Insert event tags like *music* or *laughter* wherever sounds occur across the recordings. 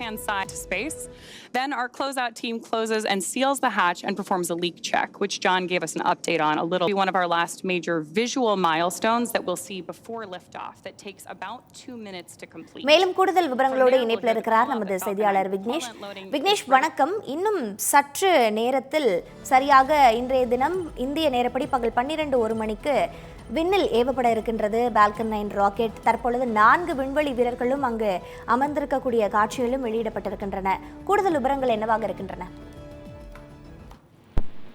left-hand side to space. Then our closeout team closes and seals the hatch and performs a leak check, which John gave us an update on a little. One of our last major visual milestones that we'll see before liftoff that takes about two minutes to complete. மேலும் கூடுதல் விவரங்களோடு இணைப்பில் இருக்கிறார் நமது செய்தியாளர் விக்னேஷ் விக்னேஷ் வணக்கம் இன்னும் சற்று நேரத்தில் சரியாக இன்றைய தினம் இந்திய நேரப்படி பகல் பன்னிரண்டு ஒரு மணிக்கு விண்ணில் ஏவப்பட இருக்கின்றது. பால்கன் நைன் ராக்கெட் தற்பொழுது நான்கு விண்வெளி வீரர்களும் அங்கு அமர்ந்திருக்கக்கூடிய காட்சிகளும் வெளியிடப்பட்டிருக்கின்றன. கூடுதல் விவரங்கள் என்னவாக இருக்கின்றன?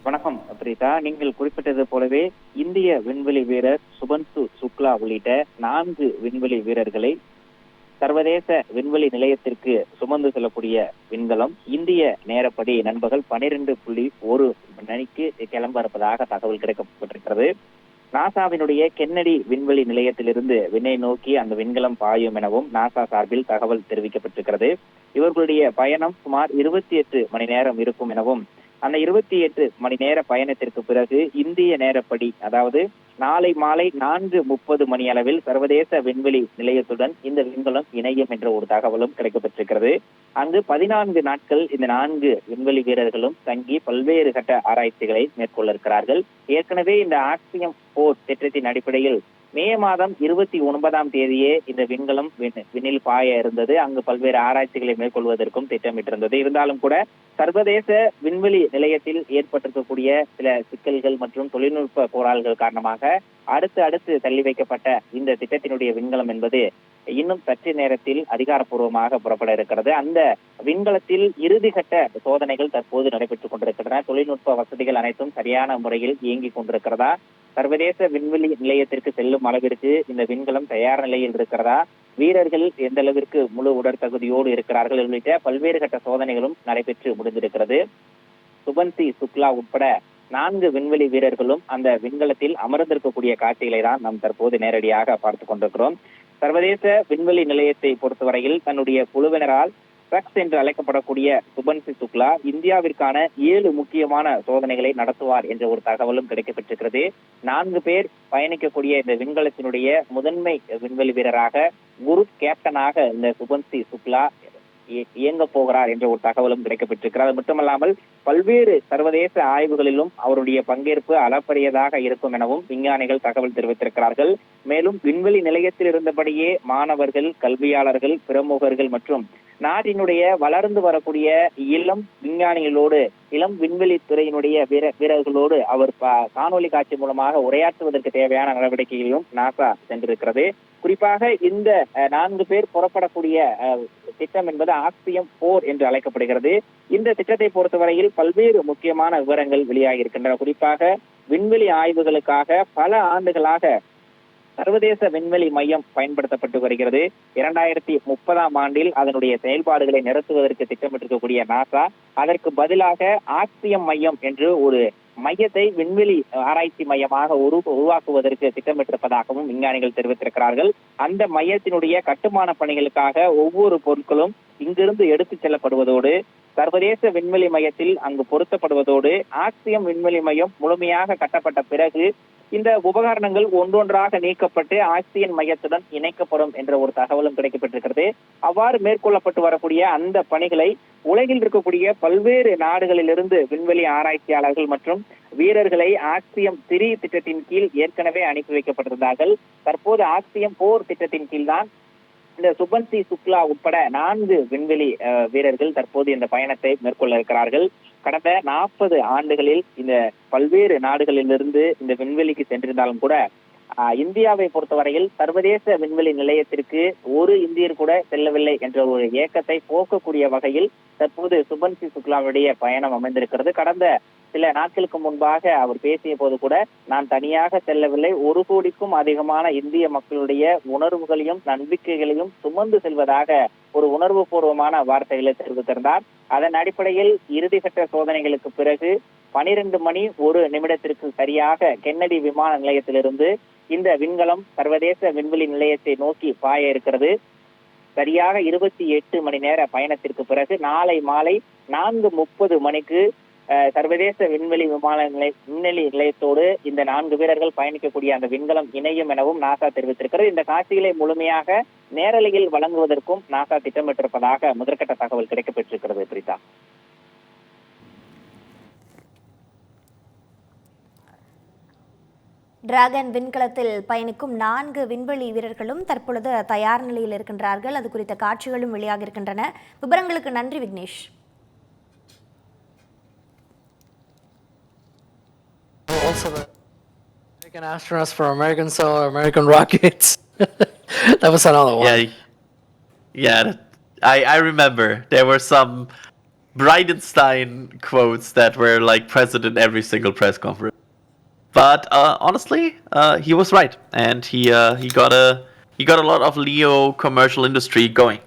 வணக்கம் பிரீதா நீங்கள் குறிப்பிட்டது போலவே இந்திய விண்வெளி வீரர் சுபன்சு சுக்லா உள்ளிட்ட நான்கு விண்வெளி வீரர்களை சர்வதேச விண்வெளி நிலையத்திற்கு சுமந்து செல்லக்கூடிய விண்கலம் இந்திய நேரப்படி நண்பகல் பனிரெண்டு புள்ளி ஒரு மணிக்கு கிளம்ப இருப்பதாக தகவல் கிடைக்கப்பட்டிருக்கிறது. நாசாவினுடைய கென்னடி விண்வெளி நிலையத்திலிருந்து விண்ணை நோக்கி அந்த விண்கலம் பாயும் எனவும் நாசா சார்பில் தகவல் தெரிவிக்கப்பட்டிருக்கிறது. இவர்களுடைய பயணம் சுமார் இருபத்தி எட்டு மணி நேரம் இருக்கும் எனவும் அந்த இருபத்தி எட்டு மணி நேர பயணத்திற்கு பிறகு இந்திய நேரப்படி அதாவது நாளை மாலை நான்கு முப்பது மணி அளவில் சர்வதேச விண்வெளி நிலையத்துடன் இந்த விண்கலம் இணையும் என்ற ஒரு தகவலும் கிடைக்கப்பட்டிருக்கிறது. அங்கு பதினான்கு நாட்கள் இந்த நான்கு விண்வெளி வீரர்களும் தங்கி பல்வேறு கட்ட ஆராய்ச்சிகளை மேற்கொள்ள இருக்கிறார்கள் ஏற்கனவே இந்த ஆக்சியம் போர் திட்டத்தின் அடிப்படையில் மே மாதம் இருபத்தி ஒன்பதாம் தேதியே இந்த விண்கலம் விண்ணில் பாய இருந்தது. அங்கு பல்வேறு ஆராய்ச்சிகளை மேற்கொள்வதற்கும் திட்டமிட்டிருந்தது. இருந்தாலும் கூட சர்வதேச விண்வெளி நிலையத்தில் ஏற்பட்டிருக்கக்கூடிய சில சிக்கல்கள் மற்றும் தொழில்நுட்ப போராள்கள் காரணமாக அடுத்து அடுத்து தள்ளி வைக்கப்பட்ட இந்த திட்டத்தினுடைய விண்கலம் என்பது இன்னும் சற்று நேரத்தில் அதிகாரப்பூர்வமாக புறப்பட இருக்கிறது. அந்த விண்கலத்தில் இறுதிகட்ட சோதனைகள் தற்போது நடைபெற்றுக் கொண்டிருக்கின்றன. தொழில்நுட்ப வசதிகள் அனைத்தும் சரியான முறையில் இயங்கிக் கொண்டிருக்கிறதா? சர்வதேச விண்வெளி நிலையத்திற்கு செல்லும் அளவிற்கு இந்த விண்கலம் தயார் நிலையில் இருக்கிறதா? வீரர்கள் எந்த அளவிற்கு முழு உடற்தகுதியோடு இருக்கிறார்கள் உள்ளிட்ட பல்வேறு கட்ட சோதனைகளும் நடைபெற்று முடிந்திருக்கிறது. சுபன்சி சுக்லா உட்பட நான்கு விண்வெளி வீரர்களும் அந்த விண்கலத்தில் அமர்ந்திருக்கக்கூடிய காட்சிகளை தான் நாம் தற்போது நேரடியாக பார்த்து கொண்டிருக்கிறோம். சர்வதேச விண்வெளி நிலையத்தை பொறுத்தவரையில் தன்னுடைய குழுவினரால் ட்ரக்ஸ் என்று அழைக்கப்படக்கூடிய சுபன்சி சுக்லா இந்தியாவிற்கான ஏழு முக்கியமான சோதனைகளை நடத்துவார் என்ற ஒரு தகவலும் கிடைக்கப்பட்டிருக்கிறது நான்கு பேர் பயணிக்கக்கூடிய இந்த விண்கலத்தினுடைய முதன்மை விண்வெளி வீரராக குரூப் கேப்டனாக இந்த சுபன்சி சுக்லா இயங்க போகிறார் என்ற ஒரு தகவலும் கிடைக்கப்பட்டிருக்கிறது அது மட்டுமல்லாமல் பல்வேறு சர்வதேச ஆய்வுகளிலும் அவருடைய பங்கேற்பு அளப்பரியதாக இருக்கும் எனவும் விஞ்ஞானிகள் தகவல் தெரிவித்திருக்கிறார்கள். மேலும் விண்வெளி நிலையத்தில் இருந்தபடியே மாணவர்கள் கல்வியாளர்கள் பிரமுகர்கள் மற்றும் நாட்டினுடைய வளர்ந்து வரக்கூடிய இளம் விஞ்ஞானிகளோடு இளம் விண்வெளி துறையினுடைய வீர வீரர்களோடு அவர் காணொலி காட்சி மூலமாக உரையாற்றுவதற்கு தேவையான நடவடிக்கைகளையும் நாசா சென்றிருக்கிறது. குறிப்பாக இந்த அஹ், நான்கு பேர் புறப்படக்கூடிய அஹ், திட்டம் என்பது ஆக்சியம் போர் என்று அழைக்கப்படுகிறது. இந்த திட்டத்தை பொறுத்தவரையில் பல்வேறு முக்கியமான விவரங்கள் வெளியாகி இருக்கின்றன குறிப்பாக விண்வெளி ஆய்வுகளுக்காக பல ஆண்டுகளாக சர்வதேச விண்வெளி மையம் பயன்படுத்தப்பட்டு வருகிறது. இரண்டாயிரத்தி முப்பதாம் ஆண்டில் அதனுடைய செயல்பாடுகளை நிறுத்துவதற்கு திட்டமிட்டிருக்கக்கூடிய நாசா அதற்கு பதிலாக ஆக்சியம் மையம் என்று ஒரு மையத்தை விண்வெளி ஆராய்ச்சி மையமாக உரு உருவாக்குவதற்கு திட்டமிட்டிருப்பதாகவும் விஞ்ஞானிகள் தெரிவித்திருக்கிறார்கள். அந்த மையத்தினுடைய கட்டுமான பணிகளுக்காக ஒவ்வொரு பொருட்களும் இங்கிருந்து எடுத்துச் செல்லப்படுவதோடு சர்வதேச விண்வெளி மையத்தில் அங்கு பொருத்தப்படுவதோடு ஆக்சியம் விண்வெளி மையம் முழுமையாக கட்டப்பட்ட பிறகு இந்த உபகரணங்கள் ஒன்றொன்றாக நீக்கப்பட்டு ஆக்சியன் மையத்துடன் இணைக்கப்படும் என்ற ஒரு தகவலும் கிடைக்கப்பட்டிருக்கிறது. அவ்வாறு மேற்கொள்ளப்பட்டு வரக்கூடிய அந்த பணிகளை உலகில் இருக்கக்கூடிய பல்வேறு நாடுகளிலிருந்து விண்வெளி ஆராய்ச்சியாளர்கள் மற்றும் வீரர்களை ஆக்சியம் திரி திட்டத்தின் கீழ் ஏற்கனவே அனுப்பி வைக்கப்பட்டிருந்தார்கள். தற்போது ஆக்சியம் போர் திட்டத்தின் கீழ் தான் இந்த சுபன்சி சுக்லா உட்பட நான்கு விண்வெளி வீரர்கள் தற்போது இந்த பயணத்தை மேற்கொள்ள இருக்கிறார்கள். கடந்த நாற்பது ஆண்டுகளில் இந்த பல்வேறு நாடுகளிலிருந்து இந்த விண்வெளிக்கு சென்றிருந்தாலும் கூட இந்தியாவை பொறுத்தவரையில் சர்வதேச விண்வெளி நிலையத்திற்கு ஒரு இந்தியர் கூட செல்லவில்லை என்ற ஒரு ஏக்கத்தை போக்கக்கூடிய வகையில் தற்போது சுபன்சி சுக்லாவுடைய பயணம் அமைந்திருக்கிறது. கடந்த சில நாட்களுக்கு முன்பாக அவர் பேசிய போது கூட நான் தனியாக செல்லவில்லை. ஒரு கோடிக்கும் அதிகமான இந்திய மக்களுடைய உணர்வுகளையும் நம்பிக்கைகளையும் சுமந்து செல்வதாக ஒரு உணர்வு பூர்வமான வார்த்தைகளை தெரிவித்திருந்தார். அதன் அடிப்படையில் இறுதிக்கட்ட சோதனைகளுக்கு பிறகு பனிரெண்டு மணி ஒரு நிமிடத்திற்கு சரியாக கென்னடி விமான நிலையத்திலிருந்து இந்த விண்கலம் சர்வதேச விண்வெளி நிலையத்தை நோக்கி பாய இருக்கிறது. சரியாக இருபத்தி எட்டு மணி நேர பயணத்திற்கு பிறகு நாளை மாலை நான்கு முப்பது மணிக்கு சர்வதேச விண்வெளி விமான நிலை விண்வெளி நிலையத்தோடு இந்த நான்கு வீரர்கள் பயணிக்கக்கூடிய அந்த விண்கலம் இணையும் எனவும் நாசா தெரிவித்திருக்கிறது. இந்த காட்சிகளை முழுமையாக நேரலையில் வழங்குவதற்கும் நாசா திட்டமிட்டிருப்பதாக முதற்கட்ட தகவல் கிடைக்கப்பெற்றிருக்கிறது பிரீதா. டிராகன் விண்கலத்தில் பயணிக்கும் நான்கு விண்வெளி வீரர்களும் தற்பொழுது தயார் நிலையில் இருக்கின்றார்கள் அது குறித்த காட்சிகளும் வெளியாக இருக்கின்றன விவரங்களுக்கு நன்றி Vignesh also the American astronauts for American Solar, American rockets. *laughs* that was another one. Yeah, yeah. that- I I remember there were some Bridenstine quotes that were like present in every single press conference. But uh, honestly, uh, he was right, and he uh, he got a he got a lot of Leo commercial industry going.